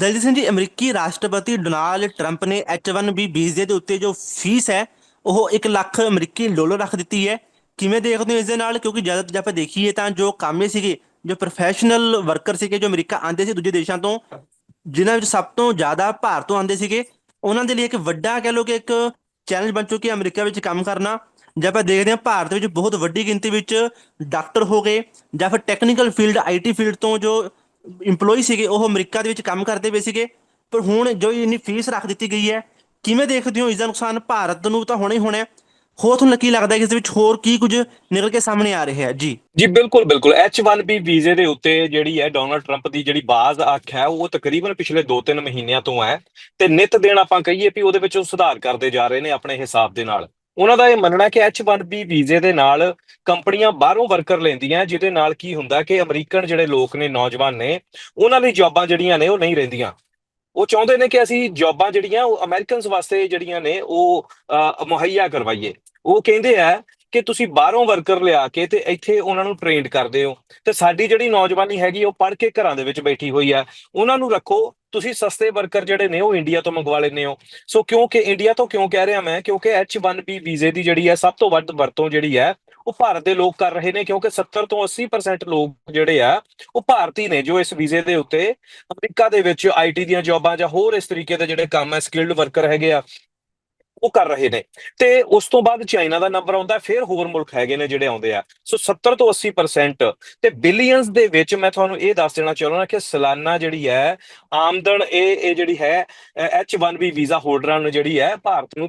ਦਲਜੀਤ ਸਿੰਘ ਜੀ, ਅਮਰੀਕੀ ਰਾਸ਼ਟਰਪਤੀ Donald Trump ਨੇ H1B ਵੀਜ਼ੇ ਦੇ ਉੱਤੇ ਜੋ ਫੀਸ ਹੈ, ਉਹ 1 ਲੱਖ ਅਮਰੀਕੀ ਡਾਲਰ ਰੱਖ ਦਿੱਤੀ ਹੈ। ਕਿਵੇਂ ਦੇਖਦੇ ਹੋ ਇਸ ਦੇ ਨਾਲ? ਕਿਉਂਕਿ ਜ਼ਿਆਦਾ ਜੇ ਆਪਾਂ ਦੇਖੀਏ ਤਾਂ ਜੋ ਕਾਮੇ ਸੀਗੇ, ਜੋ ਪ੍ਰੋਫੈਸ਼ਨਲ ਵਰਕਰ ਸੀਗੇ, ਜੋ ਅਮਰੀਕਾ ਆਂਦੇ ਸੀ ਦੂਜੇ ਦੇਸ਼ਾਂ ਤੋਂ, ਜਿਨ੍ਹਾਂ ਵਿੱਚ ਸਭ ਤੋਂ ਜ਼ਿਆਦਾ ਭਾਰਤ ਤੋਂ ਆਂਦੇ ਸੀਗੇ, ਉਹਨਾਂ ਦੇ ਲਈ ਇੱਕ ਵੱਡਾ ਕਹਿ ਲਓ ਕਿ ਇੱਕ ਚੈਲੰਜ ਬਣ ਚੁੱਕੀ ਹੈ ਅਮਰੀਕਾ ਵਿੱਚ ਕੰਮ ਕਰਨਾ। ਜੇ ਆਪਾਂ ਦੇਖਦੇ ਹਾਂ, ਭਾਰਤ ਵਿੱਚ ਬਹੁਤ ਵੱਡੀ ਗਿਣਤੀ ਵਿੱਚ ਡਾਕਟਰ ਹੋ ਗਏ ਜਾਂ ਫਿਰ ਟੈਕਨੀਕਲ ਫੀਲਡ ਆਈਟੀ ਫੀਲਡ ਤੋਂ ਜੋ EMPLOYE ਸੀਗੇ, ਉਹ ਅਮਰੀਕਾ ਦੇ ਵਿੱਚ ਕੰਮ ਕਰਦੇ ਪਏ ਸੀਗੇ। ਪਰ ਹੁਣ ਜੋ ਇੰਨੀ ਫੀਸ ਰੱਖ ਦਿੱਤੀ ਗਈ ਹੈ, ਕਿਵੇਂ ਦੇਖਦੇ ਹੋ ਇਸ ਦਾ ਨੁਕਸਾਨ ਭਾਰਤ ਨੂੰ ਤਾਂ ਹੋਣਾ ਹੀ ਹੋਣਾ ਹੋਰ ਤੁਹਾਨੂੰ ਕੀ ਲੱਗਦਾ ਕਿ ਇਸ ਦੇ ਵਿੱਚ ਹੋਰ ਕੀ ਕੁਝ ਨਿਕਲ ਕੇ ਸਾਹਮਣੇ ਆ ਰਿਹਾ ਹੈ? ਜੀ। ਜੀ, ਬਿਲਕੁਲ ਬਿਲਕੁਲ। H1B ਵੀਜ਼ੇ ਦੇ ਉੱਤੇ ਜਿਹੜੀ ਹੈ ਡੋਨਲਡ ਟਰੰਪ ਦੀ ਜਿਹੜੀ ਬਾਜ਼ ਅੱਖ ਹੈ, ਉਹ ਤਕਰੀਬਨ ਪਿਛਲੇ 2-3 ਮਹੀਨਿਆਂ ਤੋਂ ਹੈ। ਤੇ ਨਿਤ ਦਿਨ ਆਪਾਂ ਕਹੀਏ ਵੀ ਉਹਦੇ ਵਿੱਚ ਉਹ ਸੁਧਾਰ ਕਰਦੇ ਜਾ ਰਹੇ ਨੇ ਆਪਣੇ ਹਿਸਾਬ ਦੇ ਨਾਲ। ਉਹਨਾਂ ਦਾ ਇਹ ਮੰਨਣਾ ਕਿ H1B ਵੀਜ਼ੇ ਦੇ ਨਾਲ ਕੰਪਨੀਆਂ ਬਾਹਰੋਂ ਵਰਕਰ ਲੈਂਦੀਆਂ, ਜਿਹਦੇ ਨਾਲ ਕੀ ਹੁੰਦਾ ਕਿ ਅਮਰੀਕਨ ਜਿਹੜੇ ਲੋਕ ਨੇ, ਨੌਜਵਾਨ ਨੇ, ਉਹਨਾਂ ਲਈ ਜੌਬਾਂ ਜਿਹੜੀਆਂ ਨੇ ਉਹ ਨਹੀਂ ਰਹਿੰਦੀਆਂ। ਉਹ ਚਾਹੁੰਦੇ ਨੇ ਕਿ ਅਸੀਂ ਜੌਬਾਂ ਜਿਹੜੀਆਂ, ਉਹ ਅਮਰੀਕਨਸ ਵਾਸਤੇ ਜਿਹੜੀਆਂ ਨੇ, ਉਹ ਮੁਹੱਈਆ ਕਰਵਾਈਏ। ਉਹ ਕਹਿੰਦੇ ਆ ਕਿ ਤੁਸੀਂ ਬਾਹਰੋਂ ਵਰਕਰ ਲਿਆ ਕੇ ਤੇ ਇੱਥੇ ਉਹਨਾਂ ਨੂੰ ਟ੍ਰੇਨਡ ਕਰਦੇ ਹੋ। ਤੇ ਸਾਡੀ ਜਿਹੜੀ ਨੌਜਵਾਨੀ ਹੈਗੀ, ਉਹ ਪੜ੍ਹ ਕੇ ਘਰਾਂ ਦੇ ਵਿੱਚ ਬੈਠੀ ਹੋਈ ਆ। ਉਹਨਾਂ ਨੂੰ ਰੱਖੋ ਤੁਸੀਂ ਸਸਤੇ ਵਰਕਰ ਜਿਹੜੇ ਨੇ ਉਹ ਇੰਡੀਆ ਤੋਂ ਮੰਗਵਾ ਲੈਂਦੇ ਹੋ। ਸੋ ਕਿਉਂਕਿ ਇੰਡੀਆ ਤੋਂ ਕਿਉਂ ਕਹਿ ਰਿਹਾ ਮੈਂ? ਕਿਉਂਕਿ H1B ਵੀਜ਼ੇ ਦੀ ਜਿਹੜੀ ਹੈ ਸਭ ਤੋਂ ਵੱਧ ਵਰਤੋਂ ਜਿਹੜੀ ਹੈ, ਉਹ ਭਾਰਤ ਦੇ ਲੋਕ ਕਰ ਰਹੇ ਨੇ, ਕਿਉਂਕਿ 70 ਤੋਂ 80% ਲੋਕ ਜਿਹੜੇ ਆ, ਉਹ ਭਾਰਤੀ ਨੇ ਜੋ ਇਸ ਵੀਜ਼ੇ ਦੇ ਉੱਤੇ ਅਮਰੀਕਾ ਦੇ ਵਿੱਚ ਆਈਟੀ ਦੀਆਂ ਜੌਬਾਂ ਜਾਂ ਹੋਰ ਇਸ ਤਰੀਕੇ ਦੇ ਜਿਹੜੇ ਕੰਮ ਹੈ ਸਕਿਲਡ ਵਰਕਰ ਹੈਗੇ ਆ ਉਹ ਕਰ ਰਹੇ ਨੇ। ਤੇ ਉਸ ਤੋਂ ਬਾਅਦ ਚਾਈਨਾ ਦਾ ਨੰਬਰ ਆਉਂਦਾ ਫਿਰ ਹੋਰ ਮੁਲਕ ਹੈਗੇ ਨੇ ਜਿਹੜੇ ਆਉਂਦੇ ਆ। ਸੋ 70 ਤੋਂ 80% ਤੇ ਬਿਲੀਅਨਸ ਦੇ ਵਿੱਚ ਮੈਂ ਤੁਹਾਨੂੰ ਇਹ ਦੱਸ ਦੇਣਾ ਚਾਹੁੰਦਾ ਕਿ ਸਾਲਾਨਾ ਜਿਹੜੀ ਹੈ ਆਮਦਨ ਇਹ ਇਹ ਜਿਹੜੀ ਹੈ ਅ, H1B ਵੀਜ਼ਾ ਹੋਲਡਰਾਂ ਨੂੰ ਜਿਹੜੀ ਹੈ ਭਾਰਤ ਨੂੰ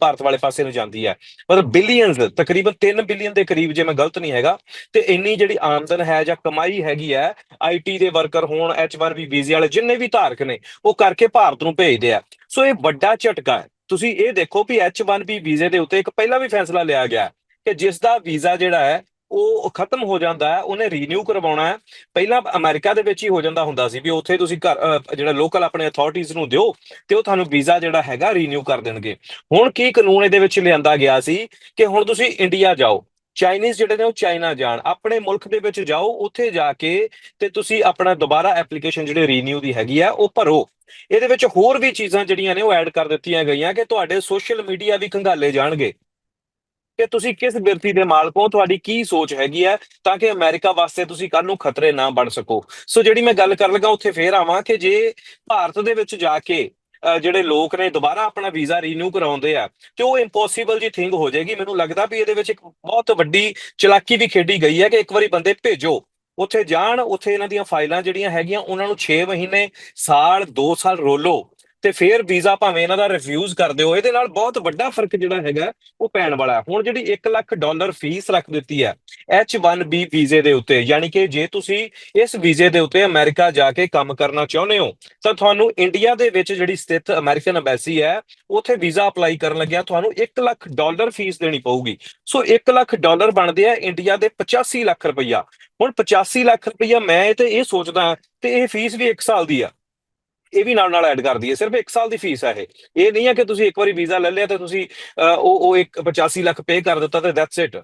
ਭਾਰਤ ਵਾਲੇ ਪਾਸੇ ਨੂੰ ਜਾਂਦੀ ਹੈ। ਮਤਲਬ ਬਿਲੀਅਨਸ ਤਕਰੀਬਨ 3 ਬਿਲੀਅਨ ਦੇ ਕਰੀਬ ਜੇ ਮੈਂ ਗਲਤ ਨਹੀਂ ਹੈਗਾ ਤੇ ਇੰਨੀ ਜਿਹੜੀ ਆਮਦਨ ਹੈ ਜਾਂ ਕਮਾਈ ਹੈਗੀ ਹੈ ਆਈਟੀ ਦੇ ਵਰਕਰ ਹੋਣ H1B ਵੀਜ਼ੇ ਵਾਲੇ ਜਿੰਨੇ ਵੀ ਧਾਰਕ ਨੇ ਉਹ ਕਰਕੇ ਭਾਰਤ ਨੂੰ ਭੇਜਦੇ ਆ। ਸੋ ਇਹ ਵੱਡਾ ਝਟਕਾ ਹੈ। ਤੁਸੀਂ ਇਹ ਦੇਖੋ ਵੀ H1B ਵੀਜ਼ੇ ਦੇ ਉੱਤੇ ਇੱਕ ਪਹਿਲਾਂ ਵੀ ਫੈਸਲਾ ਲਿਆ ਗਿਆ ਕਿ ਜਿਸ ਦਾ ਵੀਜ਼ਾ ਜਿਹੜਾ ਹੈ, ਉਹ ਖਤਮ ਹੋ ਜਾਂਦਾ ਹੈ, ਉਹਨੇ ਰੀਨਿਊ ਕਰਵਾਉਣਾ ਹੈ। ਪਹਿਲਾਂ ਅਮਰੀਕਾ ਦੇ ਵਿੱਚ ਹੀ ਹੋ ਜਾਂਦਾ ਹੁੰਦਾ ਸੀ ਵੀ ਉੱਥੇ ਤੁਸੀਂ ਘਰ ਜਿਹੜਾ ਲੋਕਲ ਆਪਣੇ ਅਥਾਰਟੀਜ਼ ਨੂੰ ਦਿਓ ਤੇ ਉਹ ਤੁਹਾਨੂੰ ਵੀਜ਼ਾ ਜਿਹੜਾ ਹੈਗਾ ਰੀਨਿਊ ਕਰ ਦੇਣਗੇ। ਹੁਣ ਕੀ ਕਾਨੂੰਨ ਇਹਦੇ ਵਿੱਚ ਲਿਆਂਦਾ ਗਿਆ ਸੀ ਕਿ ਹੁਣ ਤੁਸੀਂ ਇੰਡੀਆ ਜਾਓ ਚਾਈਨੀਜ਼ ਜਿਹੜੇ ਨੇ ਉਹ ਚਾਈਨਾ ਜਾਣ, ਆਪਣੇ ਮੁਲਕ ਦੇ ਵਿੱਚ ਜਾਓ, ਉੱਥੇ ਜਾ ਕੇ ਤੇ ਤੁਸੀਂ ਆਪਣਾ ਦੁਬਾਰਾ ਐਪਲੀਕੇਸ਼ਨ ਜਿਹੜੇ ਰੀਨਿਊ ਦੀ ਹੈਗੀ ਆ ਉਹ ਭਰੋ। ਇਹਦੇ ਵਿੱਚ ਹੋਰ ਵੀ ਚੀਜ਼ਾਂ ਜਿਹੜੀਆਂ ਨੇ ਉਹ ਐਡ ਕਰ ਦਿੱਤੀਆਂ ਗਈਆਂ ਕਿ ਤੁਹਾਡੇ ਸੋਸ਼ਲ ਮੀਡੀਆ ਵੀ ਖੰਗਾਲੇ ਜਾਣਗੇ। ਕਿ ਤੁਸੀਂ ਕਿਸ ਬਿਰਤੀ ਦੇ ਮਾਲਕ ਹੋ? ਤੁਹਾਡੀ ਕੀ ਸੋਚ ਹੈਗੀ ਹੈ ਤਾਂ ਕਿ ਅਮਰੀਕਾ ਵਾਸਤੇ ਤੁਸੀਂ ਕੱਲ ਨੂੰ ਖਤਰੇ ਨਾ ਬਣ ਸਕੋ। ਸੋ ਜਿਹੜੀ ਮੈਂ ਗੱਲ ਕਰਨ ਲੱਗਾ ਉੱਥੇ ਫੇਰ ਆਵਾਂ ਕਿ ਜੇ ਭਾਰਤ ਦੇ ਵਿੱਚ ਜਾ ਕੇ ਅਹ, ਜਿਹੜੇ ਲੋਕ ਨੇ ਦੁਬਾਰਾ ਆਪਣਾ ਵੀਜ਼ਾ ਰੀਨਿਊ ਕਰਾਉਂਦੇ ਆ ਤੇ ਉਹ ਇੰਪੋਸੀਬਲ ਜੀ ਥਿੰਗ ਹੋ ਜਾਏਗੀ। ਮੈਨੂੰ ਲੱਗਦਾ ਵੀ ਇਹਦੇ ਵਿੱਚ ਇੱਕ ਬਹੁਤ ਵੱਡੀ ਚਲਾਕੀ ਵੀ ਖੇਡੀ ਗਈ ਹੈ ਕਿ ਇੱਕ ਵਾਰੀ ਬੰਦੇ ਭੇਜੋ। ਉੱਥੇ ਜਾਣ, ਉੱਥੇ ਇਹਨਾਂ ਦੀਆਂ ਫਾਈਲਾਂ ਜਿਹੜੀਆਂ ਹੈਗੀਆਂ, ਉਹਨਾਂ ਨੂੰ 6 ਮਹੀਨੇ, ਸਾਲ 2 ਸਾਲ ਰੋਲੋ। ਤੇ ਫਿਰ ਵੀਜ਼ਾ ਭਾਵੇਂ ਇਹਨਾਂ ਦਾ ਰਿਫਿਊਜ਼ ਕਰਦੇ ਹੋ ਇਹਦੇ ਨਾਲ ਬਹੁਤ ਵੱਡਾ ਫ਼ਰਕ ਜਿਹੜਾ ਹੈਗਾ, ਉਹ ਪੈਣ ਵਾਲਾ ਹੁਣ ਜਿਹੜੀ 1 ਲੱਖ ਡਾਲਰ ਫੀਸ ਰੱਖ ਦਿੱਤੀ ਹੈ H1B ਵੀਜ਼ੇ ਦੇ ਉੱਤੇ, ਯਾਨੀ ਕਿ ਜੇ ਤੁਸੀਂ ਇਸ ਵੀਜ਼ੇ ਦੇ ਉੱਤੇ ਅਮਰੀਕਾ ਜਾ ਕੇ ਕੰਮ ਕਰਨਾ ਚਾਹੁੰਦੇ ਹੋ, ਤਾਂ ਤੁਹਾਨੂੰ ਇੰਡੀਆ ਦੇ ਵਿੱਚ ਜਿਹੜੀ ਸਥਿਤ ਅਮਰੀਕਨ ਐਮਬੈਸੀ ਹੈ, ਉੱਥੇ ਵੀਜ਼ਾ ਅਪਲਾਈ ਕਰਨ ਲੱਗਿਆ ਤੁਹਾਨੂੰ 1 ਲੱਖ ਡਾਲਰ ਫੀਸ ਦੇਣੀ ਪਊਗੀ। ਸੋ 1 ਲੱਖ ਡਾਲਰ ਬਣਦੇ ਆ ਇੰਡੀਆ ਦੇ 85 ਲੱਖ ਰੁਪਈਆ। ਹੁਣ 85 ਲੱਖ ਰੁਪਈਆ ਮੈਂ ਇਹ ਤੇ ਇਹ ਸੋਚਦਾ, ਤੇ ਇਹ ਫੀਸ ਵੀ 1 ਸਾਲ ਦੀ ਆ। ਇਹ ਵੀ ਨਾਲ ਨਾਲ ਐਡ ਕਰ ਦਈਏ ਸਿਰਫ 1 ਸਾਲ ਦੀ ਫੀਸ ਹੈ ਇਹ। ਇਹ ਨਹੀਂ ਹੈ ਕਿ ਤੁਸੀਂ ਇੱਕ ਵਾਰੀ ਵੀਜ਼ਾ ਲੈ ਲਿਆ ਤੇ ਤੁਸੀਂ ਅਹ, ਉਹ ਉਹ ਇੱਕ 85 ਲੱਖ ਪੇ ਕਰ ਦਿੱਤਾ ਤੇ ਦੈਟਸ ਇਟ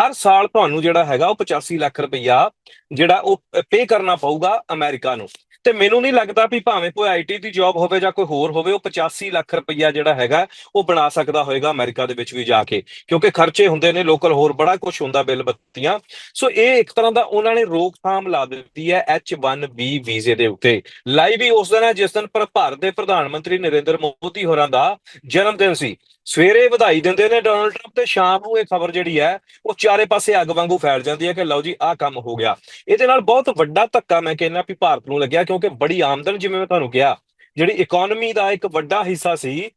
ਹਰ ਸਾਲ ਤੁਹਾਨੂੰ ਜਿਹੜਾ ਹੈਗਾ ਉਹ 85 ਲੱਖ ਰੁਪਇਆ ਜਿਹੜਾ ਉਹ ਪੇ ਕਰਨਾ ਪਊਗਾ ਅਮਰੀਕਾ ਨੂੰ। ਤੇ ਮੈਨੂੰ ਨਹੀਂ ਲੱਗਦਾ ਵੀ ਭਾਵੇਂ ਕੋਈ ਆਈਟੀ ਦੀ ਜੌਬ ਹੋਵੇ ਜਾਂ ਕੋਈ ਹੋਰ ਹੋਵੇ, ਉਹ 85 ਲੱਖ ਰੁਪਈਆ ਜਿਹੜਾ ਹੈਗਾ, ਉਹ ਬਣਾ ਸਕਦਾ ਹੋਏਗਾ ਅਮਰੀਕਾ ਦੇ ਵਿੱਚ ਵੀ ਜਾ ਕੇ। ਕਿਉਂਕਿ ਖਰਚੇ ਹੁੰਦੇ ਨੇ ਲੋਕਲ ਹੋਰ ਬੜਾ ਕੁਝ ਹੁੰਦਾ ਬਿੱਲ ਬੱਤੀਆਂ। ਸੋ ਇਹ ਇੱਕ ਤਰ੍ਹਾਂ ਦਾ ਉਹਨਾਂ ਨੇ ਰੋਕਥਾਮ ਲਾ ਦਿੱਤੀ ਹੈ H1B ਵੀਜ਼ੇ ਦੇ ਉੱਤੇ। ਲਾਈਵ ਹੀ ਉਸ ਦਿਨ ਹੈ, ਜਿਸ ਦਿਨ ਪਰ ਭਾਰਤ ਦੇ ਪ੍ਰਧਾਨ ਮੰਤਰੀ ਨਰਿੰਦਰ ਮੋਦੀ ਹੋਰਾਂ ਦਾ ਜਨਮ ਦਿਨ ਸੀ। ਸਵੇਰੇ ਵਧਾਈ ਦਿੰਦੇ ਨੇ ਡੋਨਲਡ ਟਰੰਪ ਤੇ ਸ਼ਾਮ ਨੂੰ ਇਹ ਖਬਰ ਜਿਹੜੀ ਹੈ ਉਹ ਚਾਰੇ ਪਾਸੇ ਅੱਗ ਵਾਂਗੂ ਫੈਲ ਜਾਂਦੀ ਹੈ ਕਿ ਲਓ ਜੀ ਆਹ ਕੰਮ ਹੋ ਗਿਆ। ਇਹਦੇ ਨਾਲ ਬਹੁਤ ਵੱਡਾ ਧੱਕਾ ਮੈਂ ਕਹਿੰਦਾ ਵੀ ਭਾਰਤ ਨੂੰ ਲੱਗਿਆ ਕਿਉਂਕਿ ਬੜੀ ਆਮਦਨ ਜਿਵੇਂ ਮੈਂ ਤੁਹਾਨੂੰ ਕਿਹਾ ਜਿਹੜੀ ਇਕਨੋਮੀ ਦਾ ਇੱਕ ਵੱਡਾ ਹਿੱਸਾ ਸੀ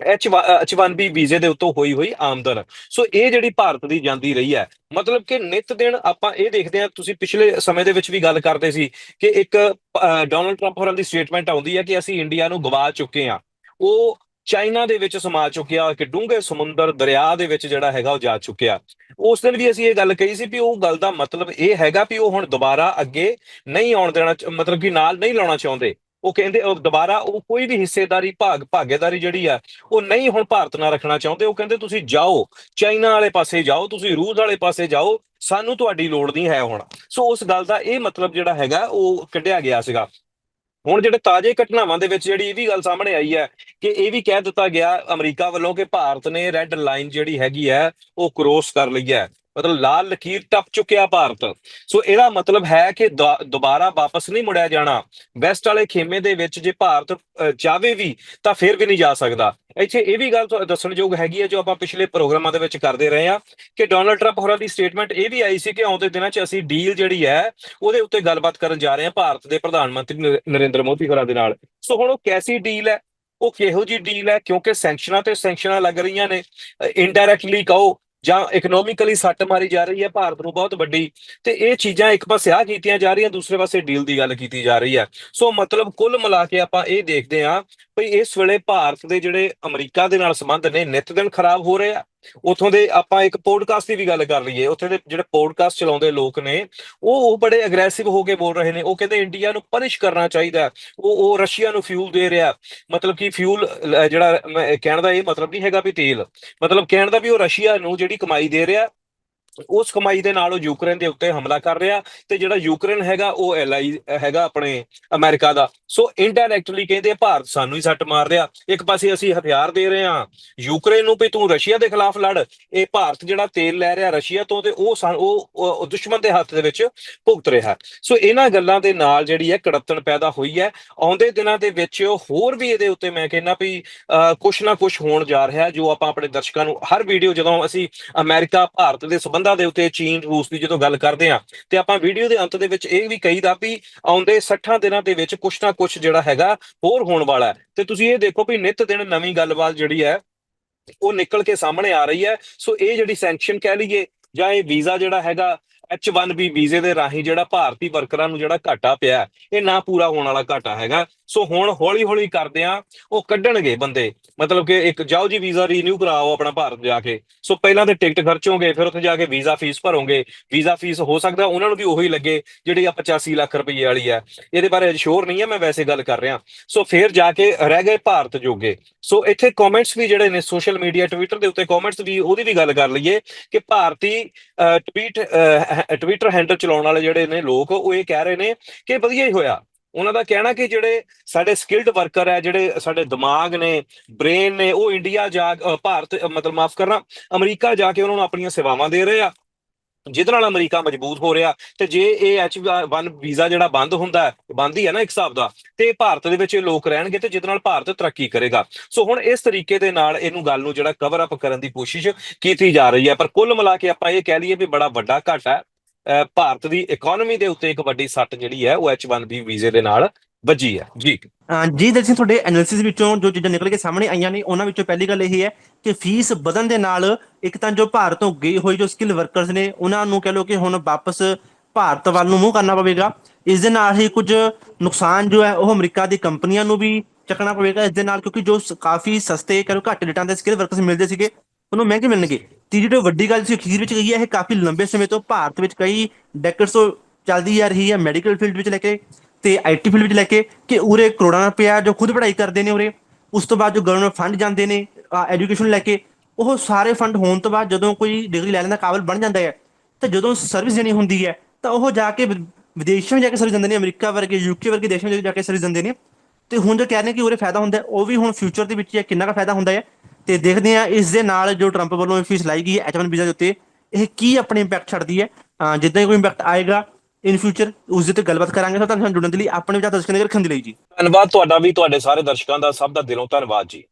H H1B ਵੀਜ਼ੇ ਦੇ ਉੱਤੋਂ ਹੋਈ ਹੋਈ ਆਮਦਨ। ਸੋ ਇਹ ਜਿਹੜੀ ਭਾਰਤ ਦੀ ਜਾਂਦੀ ਰਹੀ ਹੈ ਮਤਲਬ ਕਿ ਨਿਤ ਦਿਨ ਆਪਾਂ ਇਹ ਦੇਖਦੇ ਹਾਂ ਤੁਸੀਂ ਪਿਛਲੇ ਸਮੇਂ ਦੇ ਵਿੱਚ ਵੀ ਗੱਲ ਕਰਦੇ ਸੀ ਕਿ ਇੱਕ ਅਹ, ਡੋਨਲਡ ਟਰੰਪ ਹੋਰਾਂ ਦੀ ਸਟੇਟਮੈਂਟ ਆਉਂਦੀ ਹੈ ਕਿ ਅਸੀਂ ਇੰਡੀਆ ਨੂੰ ਗਵਾ ਚੁੱਕੇ ਹਾਂ। ਉਹ ਚਾਈਨਾ ਦੇ ਵਿੱਚ ਸਮਾ ਚੁੱਕਿਆ ਕਿ ਡੂੰਘੇ ਸਮੁੰਦਰ, ਦਰਿਆ ਦੇ ਵਿੱਚ ਜਿਹੜਾ ਹੈਗਾ ਉਹ ਜਾ ਚੁੱਕਿਆ। ਉਸ ਦਿਨ ਵੀ ਅਸੀਂ ਇਹ ਗੱਲ ਕਹੀ ਸੀ ਵੀ ਉਹ ਗੱਲ ਦਾ ਮਤਲਬ ਇਹ ਹੈਗਾ ਵੀ ਉਹ ਹੁਣ ਦੁਬਾਰਾ ਅੱਗੇ ਨਹੀਂ ਆਉਣ ਦੇਣਾ ਮਤਲਬ ਕਿ ਨਾਲ ਨਹੀਂ ਲਾਉਣਾ ਚਾਹੁੰਦੇ। ਉਹ ਕਹਿੰਦੇ ਉਹ ਦੁਬਾਰਾ ਉਹ ਕੋਈ ਵੀ ਹਿੱਸੇਦਾਰੀ, ਭਾਗ, ਭਾਗੇਦਾਰੀ ਜਿਹੜੀ ਆ, ਉਹ ਨਹੀਂ ਹੁਣ ਭਾਰਤ ਨਾਲ ਰੱਖਣਾ ਚਾਹੁੰਦੇ। ਉਹ ਕਹਿੰਦੇ ਤੁਸੀਂ ਜਾਓ, ਚਾਈਨਾ ਵਾਲੇ ਪਾਸੇ ਜਾਓ, ਤੁਸੀਂ ਰੂਸ ਵਾਲੇ ਪਾਸੇ ਜਾਓ, ਸਾਨੂੰ ਤੁਹਾਡੀ ਲੋੜ ਨਹੀਂ ਹੈ ਹੁਣ। ਸੋ ਉਸ ਗੱਲ ਦਾ ਇਹ ਮਤਲਬ ਜਿਹੜਾ ਹੈਗਾ ਉਹ ਕੱਢਿਆ ਗਿਆ ਸੀਗਾ। ਹੁਣ ਜਿਹੜੇ ਤਾਜ਼ੇ ਘਟਨਾਵਾਂ ਦੇ ਵਿੱਚ ਜਿਹੜੀ ਇਹ ਵੀ ਗੱਲ ਸਾਹਮਣੇ ਆਈ ਹੈ ਕਿ ਇਹ ਵੀ ਕਹਿ ਦਿੱਤਾ ਗਿਆ ਅਮਰੀਕਾ ਵੱਲੋਂ ਕਿ ਭਾਰਤ ਨੇ ਰੈੱਡ ਲਾਈਨ ਜਿਹੜੀ ਹੈਗੀ ਹੈ ਉਹ ਕ੍ਰੋਸ ਕਰ ਲਈ ਹੈ। ਮਤਲਬ ਲਾਲ ਲਕੀਰ ਟੱਪ ਚੁੱਕਿਆ ਭਾਰਤ। ਸੋ ਇਹਦਾ ਮਤਲਬ ਹੈ ਕਿ ਦੁਬਾਰਾ ਵਾਪਸ ਨਹੀਂ ਮੁੜਿਆ ਜਾਣਾ। ਵੈਸਟ ਵਾਲੇ ਖੇਮੇ ਦੇ ਵਿੱਚ ਜੇ ਭਾਰਤ ਅ, ਵੀ ਤਾਂ ਫਿਰ ਵੀ ਨਹੀਂ ਜਾ ਸਕਦਾ। ਇੱਥੇ ਇਹ ਵੀ ਗੱਲ ਦੱਸਣਯੋਗ ਹੈਗੀ ਹੈ ਜੋ ਆਪਾਂ ਪਿਛਲੇ ਪ੍ਰੋਗਰਾਮਾਂ ਦੇ ਵਿੱਚ ਕਰਦੇ ਰਹੇ ਹਾਂ ਕਿ ਡੋਨਲਡ ਟਰੰਪ ਹੋਰਾਂ ਦੀ ਸਟੇਟਮੈਂਟ ਇਹ ਵੀ ਆਈ ਸੀ ਕਿ ਆਉਂਦੇ ਦਿਨਾਂ 'ਚ ਅਸੀਂ ਡੀਲ ਜਿਹੜੀ ਹੈ ਉਹਦੇ ਉੱਤੇ ਗੱਲਬਾਤ ਕਰਨ ਜਾ ਰਹੇ ਹਾਂ ਭਾਰਤ ਦੇ ਪ੍ਰਧਾਨ ਮੰਤਰੀ ਨਰਿੰਦਰ ਮੋਦੀ ਹੋਰਾਂ ਦੇ ਨਾਲ। ਸੋ ਹੁਣ ਉਹ ਕੈਸੀ ਡੀਲ ਹੈ? ਉਹ ਕਿਹੋ ਜੀ ਡੀਲ ਹੈ? ਕਿਉਂਕਿ ਸੈਂਕਸ਼ਨਾਂ ਤੇ ਸੈਂਕਸ਼ਨਾਂ ਲੱਗ ਰਹੀਆਂ ਨੇ। ਇਨਡਾਇਰੈਕਟਲੀ ਕਹੋ ਜਾਂ ਇਕਨੋਮਿਕਲੀ ਸੱਟ ਮਾਰੀ ਜਾ ਰਹੀ ਹੈ, ਭਾਰਤ ਨੂੰ ਬਹੁਤ ਵੱਡੀ ਤੇ ਇਹ ਚੀਜ਼ਾਂ ਇੱਕ ਪਾਸੇ ਆ ਕੀਤੀਆਂ ਜਾ ਰਹੀਆਂ, ਦੂਸਰੇ ਪਾਸੇ ਡੀਲ ਦੀ ਗੱਲ ਕੀਤੀ ਜਾ ਰਹੀ ਹੈ। ਸੋ ਮਤਲਬ ਕੁੱਲ ਮਿਲਾ ਕੇ ਆਪਾਂ ਇਹ ਦੇਖਦੇ ਹਾਂ ਭਈ ਇਸ ਵੇਲੇ ਭਾਰਤ ਦੇ ਜਿਹੜੇ ਅਮਰੀਕਾ ਦੇ ਨਾਲ ਸੰਬੰਧ ਨੇ, ਨਿਤ ਦਿਨ ਖਰਾਬ ਹੋ ਰਹੇ ਆ। ਉਥੋਂ ਦੇ ਆਪਾਂ ਇੱਕ ਪੋਡਕਾਸਟ ਦੀ ਵੀ ਗੱਲ ਕਰ ਲਈਏ, ਉੱਥੇ ਦੇ ਜਿਹੜੇ ਪੋਡਕਾਸਟ ਚਲਾਉਂਦੇ ਲੋਕ ਨੇ, ਉਹ ਉਹ ਬੜੇ ਅਗਰੈਸਿਵ ਹੋ ਕੇ ਬੋਲ ਰਹੇ ਨੇ, ਉਹ ਕਹਿੰਦੇ ਇੰਡੀਆ ਨੂੰ ਪਨਿਸ਼ ਕਰਨਾ ਚਾਹੀਦਾ ਉਹ ਉਹ ਰਸ਼ੀਆ ਨੂੰ ਫਿਊਲ ਦੇ ਰਿਹਾ ਮਤਲਬ ਕਿ ਫਿਊਲ ਜਿਹੜਾ ਕਹਿਣ ਦਾ ਇਹ ਮਤਲਬ ਨਹੀਂ ਹੈਗਾ ਵੀ ਤੇਲ। ਮਤਲਬ ਕਹਿਣ ਦਾ ਵੀ ਉਹ ਰਸ਼ੀਆ ਨੂੰ ਜਿਹੜੀ ਕਮਾਈ ਦੇ ਰਿਹਾ ਉਸ ਕਮਾਈ ਦੇ ਨਾਲ ਉਹ ਯੂਕਰੇਨ ਦੇ ਉੱਤੇ ਹਮਲਾ ਕਰ ਰਿਹਾ ਤੇ ਜਿਹੜਾ ਯੂਕਰੇਨ ਹੈਗਾ ਉਹ ਐਲਆਈ ਹੈਗਾ ਆਪਣੇ ਅਮਰੀਕਾ ਦਾ। ਸੋ ਇਨਡਾਇਰੈਕਟਲੀ ਕਹਿੰਦੇ ਭਾਰਤ ਸਾਨੂੰ ਹੀ ਸੱਟ ਮਾਰ ਰਿਹਾ। ਇੱਕ ਪਾਸੇ ਅਸੀਂ ਹਥਿਆਰ ਦੇ ਰਹੇ ਹਾਂ। ਯੂਕਰੇਨ ਨੂੰ ਵੀ ਤੂੰ ਰਸ਼ੀਆ ਦੇ ਖਿਲਾਫ ਲੜ। ਇਹ ਭਾਰਤ ਜਿਹੜਾ ਤੇਲ ਲੈ ਰਿਹਾ ਰਸ਼ੀਆ ਤੋਂ ਤੇ ਉਹ ਉਹ- ਦੁਸ਼ਮਣ ਦੇ ਹੱਥ ਦੇ ਵਿੱਚ ਭੁਗਤ ਰਿਹਾ। ਸੋ ਇਹਨਾਂ ਗੱਲਾਂ ਦੇ ਨਾਲ ਜਿਹੜੀ ਹੈ ਕੜੱਤਣ ਪੈਦਾ ਹੋਈ ਹੈ। ਆਉਂਦੇ ਦਿਨਾਂ ਦੇ ਵਿੱਚ ਹੋਰ ਵੀ ਇਹਦੇ ਉੱਤੇ ਮੈਂ ਕਹਿੰਦਾ ਵੀ ਅਹ, ਕੁਛ ਨਾ ਕੁਛ ਹੋਣ ਜਾ ਰਿਹਾ ਜੋ ਆਪਾਂ ਆਪਣੇ ਦਰਸ਼ਕਾਂ ਨੂੰ ਹਰ ਵੀਡੀਓ ਜਦੋਂ ਅਸੀਂ ਅਮਰੀਕਾ ਭਾਰਤ ਦੇ ਸਬੰਧਾਂ ਦੇ ਉੱਤੇ ਚੀਨ, ਰੂਸ ਦੀ ਜਦੋਂ ਗੱਲ ਕਰਦੇ ਹਾਂ ਤੇ ਆਪਾਂ ਵੀਡੀਓ ਦੇ ਅੰਤ ਦੇ ਵਿੱਚ ਇਹ ਵੀ ਕਹੀਦਾ ਵੀ ਆਉਂਦੇ 60 ਦਿਨਾਂ ਦੇ ਵਿੱਚ ਕੁਛ ਨਾ ਕੁਛ ਜਿਹੜਾ ਹੈਗਾ ਹੋਰ ਹੋਣ ਵਾਲਾ ਤੇ ਤੁਸੀਂ ਇਹ ਦੇਖੋ ਵੀ ਨਿਤ ਦਿਨ ਨਵੀਂ ਗੱਲਬਾਤ ਜਿਹੜੀ ਹੈ, ਉਹ ਨਿਕਲ ਕੇ ਸਾਹਮਣੇ ਆ ਰਹੀ ਹੈ। ਸੋ ਇਹ ਜਿਹੜੀ ਸੈਂਕਸ਼ਨ ਕਹਿ ਲਈਏ ਜਾਂ ਇਹ ਵੀਜ਼ਾ ਜਿਹੜਾ ਹੈਗਾ H1B ਵੀਜ਼ੇ ਦੇ ਰਾਹੀਂ ਜਿਹੜਾ ਭਾਰਤੀ ਵਰਕਰਾਂ ਨੂੰ ਜਿਹੜਾ ਘਾਟਾ ਪਿਆ ਇਹ ਨਾ ਪੂਰਾ ਹੋਣ ਵਾਲਾ ਘਾਟਾ ਹੈਗਾ। ਸੋ ਹੁਣ ਹੌਲੀ ਹੌਲੀ ਕਰਦੇ ਆ, ਉਹ ਕੱਢਣਗੇ ਬੰਦੇ। ਮਤਲਬ ਕਿ ਇੱਕ ਜਾਓ ਜੀ, ਵੀਜ਼ਾ ਰੀਨਿਊ ਕਰਾਓ ਆਪਣਾ ਭਾਰਤ ਜਾ ਕੇ। ਸੋ ਪਹਿਲਾਂ ਤੇ ਟਿਕਟ ਖਰਚੋਗੇ, ਫਿਰ ਉੱਥੇ ਜਾ ਕੇ ਵੀਜ਼ਾ ਫੀਸ ਭਰੋਗੇ। ਵੀਜ਼ਾ ਫੀਸ ਹੋ ਸਕਦਾ, ਉਹਨਾਂ ਨੂੰ ਵੀ ਉਹੀ ਲੱਗੇ, ਜਿਹੜੀ ਆ 85 ਲੱਖ ਰੁਪਏ ਵਾਲੀ ਹੈ ਇਹਦੇ ਬਾਰੇ ਸ਼ੋਰ ਨਹੀਂ ਹੈ ਮੈਂ ਵੈਸੇ ਗੱਲ ਕਰ ਰਿਹਾ। ਸੋ ਫਿਰ ਜਾ ਕੇ ਰਹਿ ਗਏ ਭਾਰਤ ਜੋਗੇ। ਸੋ ਇੱਥੇ ਕਮੈਂਟਸ ਵੀ ਜਿਹੜੇ ਨੇ ਸੋਸ਼ਲ ਮੀਡੀਆ ਟਵਿੱਟਰ ਦੇ ਉੱਤੇ ਕਮੈਂਟਸ ਵੀ, ਉਹਦੀ ਵੀ ਗੱਲ ਕਰ ਲਈਏ ਕਿ ਭਾਰਤੀ ਟਵੀਟ ਟਵਿੱਟਰ ਹੈਂਡਲ ਚਲਾਉਣ ਵਾਲੇ ਜਿਹੜੇ ਨੇ ਲੋਕ, ਉਹ ਇਹ ਕਹਿ ਰਹੇ ਨੇ ਕਿ ਵਧੀਆ ਹੀ ਹੋਇਆ। ਉਹਨਾਂ ਦਾ ਕਹਿਣਾ ਕਿ ਜਿਹੜੇ ਸਾਡੇ ਸਕਿਲਡ ਵਰਕਰ ਹੈ ਜਿਹੜੇ ਸਾਡੇ ਦਿਮਾਗ ਨੇ ਬ੍ਰੇਨ ਨੇ, ਉਹ ਇੰਡੀਆ ਜਾ ਭਾਰਤ ਮਤਲਬ ਮਾਫ ਕਰਨਾ, ਅਮਰੀਕਾ ਜਾ ਕੇ ਉਹਨਾਂ ਨੂੰ ਆਪਣੀਆਂ ਸੇਵਾਵਾਂ ਦੇ ਰਹੇ ਆ। ਜਿਹਦੇ ਨਾਲ ਅਮਰੀਕਾ ਮਜ਼ਬੂਤ ਹੋ ਰਿਹਾ ਤੇ ਜੇ ਇਹ H1 ਵੀਜ਼ਾ ਜਿਹੜਾ ਬੰਦ ਹੁੰਦਾ ਹੈ ਬੰਦ ਹੀ ਹੈ ਨਾ ਇੱਕ ਹਿਸਾਬ ਦਾ, ਤੇ ਭਾਰਤ ਦੇ ਵਿੱਚ ਇਹ ਲੋਕ ਰਹਿਣਗੇ ਤੇ ਜਿਹਦੇ ਨਾਲ ਭਾਰਤ ਤਰੱਕੀ ਕਰੇਗਾ। ਸੋ ਹੁਣ ਇਸ ਤਰੀਕੇ ਦੇ ਨਾਲ ਇਹਨੂੰ ਗੱਲ ਨੂੰ ਜਿਹੜਾ ਕਵਰ ਅਪ ਕਰਨ ਦੀ ਕੋਸ਼ਿਸ਼ ਕੀਤੀ ਜਾ ਰਹੀ ਹੈ, ਪਰ ਕੁੱਲ ਮਿਲਾ ਕੇ ਆਪਾਂ ਇਹ ਕਹਿ ਲਈਏ ਵੀ ਬੜਾ ਵੱਡਾ ਘਾਟਾ ਹੈ। ਭਾਰਤ ਦੀ ਇਕਨੋਮੀ ਦੇ ਉੱਤੇ ਇੱਕ ਵੱਡੀ ਸੱਟ ਜਿਹੜੀ ਹੈ, ਉਹ H1B ਵੀਜ਼ੇ ਦੇ ਨਾਲ ਵੱਜੀ ਹੈ। ਜੀ। ਜੀ ਦਰਸ਼ਨ ਤੁਹਾਡੇ ਐਨਾਲਿਸਿਸ ਵਿੱਚੋਂ ਜੋ ਚੀਜ਼ਾਂ ਨਿਕਲ ਕੇ ਸਾਹਮਣੇ ਆਈਆਂ ਨੇ, ਉਹਨਾਂ ਵਿੱਚੋਂ ਪਹਿਲੀ ਗੱਲ ਇਹ ਹੈ ਕਿ ਫੀਸ ਵਧਣ ਦੇ ਨਾਲ ਇੱਕ ਤਾਂ ਜੋ ਭਾਰਤੋਂ ਗਏ ਹੋਏ ਜੋ ਸਕਿੱਲ ਵਰਕਰਸ ਨੇ, ਉਹਨਾਂ ਨੂੰ ਕਹ ਲੋ ਕਿ ਹੁਣ ਵਾਪਸ ਭਾਰਤ ਵੱਲ ਨੂੰ ਮੂੰਹ ਕਰਨਾ ਪਵੇਗਾ। ਇਸ ਦੇ ਨਾਲ ਹੀ ਕੁਝ ਨੁਕਸਾਨ ਜੋ ਹੈ, ਉਹ ਅਮਰੀਕਾ ਦੀ ਕੰਪਨੀਆਂ ਨੂੰ ਵੀ ਚੱਕਣਾ ਪਵੇਗਾ। ਇਸ ਦੇ ਨਾਲ ਕਿਉਂਕਿ ਜੋ ਕਾਫੀ ਸਸਤੇ ਕਰੋ ਘੱਟ ਰੇਟਾਂ ਦੇ ਸਕਿੱਲ ਵਰਕਰਸ ਮਿਲਦੇ ਸੀਗੇ, ਉਹਨੂੰ ਮਹਿੰਗੇ ਮਿਲਣਗੇ। ਤੀਜੀ ਜੋ ਵੱਡੀ ਗੱਲ ਤੁਸੀਂ ਅਖੀਰ ਵਿੱਚ ਕਹੀ ਹੈ, ਇਹ ਕਾਫੀ ਲੰਬੇ ਸਮੇਂ ਤੋਂ ਭਾਰਤ ਵਿੱਚ ਕਈ ਡੈਕੇਡਸ ਤੋਂ ਚੱਲਦੀ ਆ ਰਹੀ ਹੈ ਮੈਡੀਕਲ ਫੀਲਡ ਵਿੱਚ ਲੈ ਕੇ ਤੇ ਆਈਟੀ ਫੀਲਡ ਵਿੱਚ ਲੈ ਕੇ ਕਿ ਉਰੇ ਕਰੋੜਾਂ ਰੁਪਇਆ ਜੋ ਖੁਦ ਪੜ੍ਹਾਈ ਕਰਦੇ ਨੇ ਉਰੇ, ਉਸ ਤੋਂ ਬਾਅਦ ਜੋ ਗਵਰਨਮੈਂਟ ਫੰਡ ਜਾਂਦੇ ਨੇ ਐਜੂਕੇਸ਼ਨ ਲੈ ਕੇ, ਉਹ ਸਾਰੇ ਫੰਡ ਹੋਣ ਤੋਂ ਬਾਅਦ ਜਦੋਂ ਕੋਈ ਡਿਗਰੀ ਲੈਣ ਦਾ ਕਾਬਿਲ ਬਣ ਜਾਂਦਾ ਹੈ, ਤਾਂ ਜਦੋਂ ਸਰਵਿਸ ਦੇਣੀ ਹੁੰਦੀ ਹੈ, ਤਾਂ ਉਹ ਜਾ ਕੇ ਵਿ- ਵਿਦੇਸ਼ਾਂ ਵਿੱਚ ਜਾ ਕੇ ਸਰਵਿਸ ਦਿੰਦੇ ਨੇ, ਅਮਰੀਕਾ ਵਰਗੇ ਯੂਕੇ ਵਰਗੇ ਦੇਸ਼ਾਂ ਵਿੱਚ ਜਾ ਕੇ ਸਰਵਿਸ ਦਿੰਦੇ ਨੇ, ਤੇ ਹੁਣ ਜੋ ਕਹਿ ਰਹੇ ਨੇ ਕਿ ਉਰੇ ਫਾਇਦਾ ਹੁੰਦਾ ਉਹ ਵੀ ਹੁਣ ਫਿਊਚਰ ਦੇ ਵਿੱਚ ਕਿੰਨਾ ਕੁ ਫਾਇਦਾ ਹੁੰਦਾ ਹੈ ਤੇ ਦੇਖਦੇ ਹਾਂ ਇਸ ਦੇ ਨਾਲ ਜੋ ਟਰੰਪ ਵੱਲੋਂ ਇਹ ਫੀਸ ਲਾਈ ਗਈ ਹੈ H1 ਵੀਜ਼ਾ ਦੇ ਉੱਤੇ, ਇਹ ਕੀ ਆਪਣੇ ਇੰਪੈਕਟ ਛੱਡਦੀ ਹੈ? ਜਿੱਦਾਂ ਹੀ ਕੋਈ ਇੰਪੈਕਟ ਆਏਗਾ ਇਨ ਫਿਊਚਰ ਉਸ ਦੇ ਤੇ ਗੱਲਬਾਤ ਕਰਾਂਗੇ। ਤਾਂ ਤੁਹਾਨੂੰ ਜੁੜਨ ਦੇ ਲਈ ਆਪਣੇ ਵਿਚਾਰ ਦਰਸ਼ਕਾਂ ਦੇ ਰੱਖਣ ਦੇ ਲਈ ਜੀ। ਧੰਨਵਾਦ ਤੁਹਾਡਾ ਵੀ, ਤੁਹਾਡੇ ਸਾਰੇ ਦਰਸ਼ਕਾਂ ਦਾ, ਸਭ ਦਾ ਦਿਲੋਂ ਧੰਨਵਾਦ ਜੀ।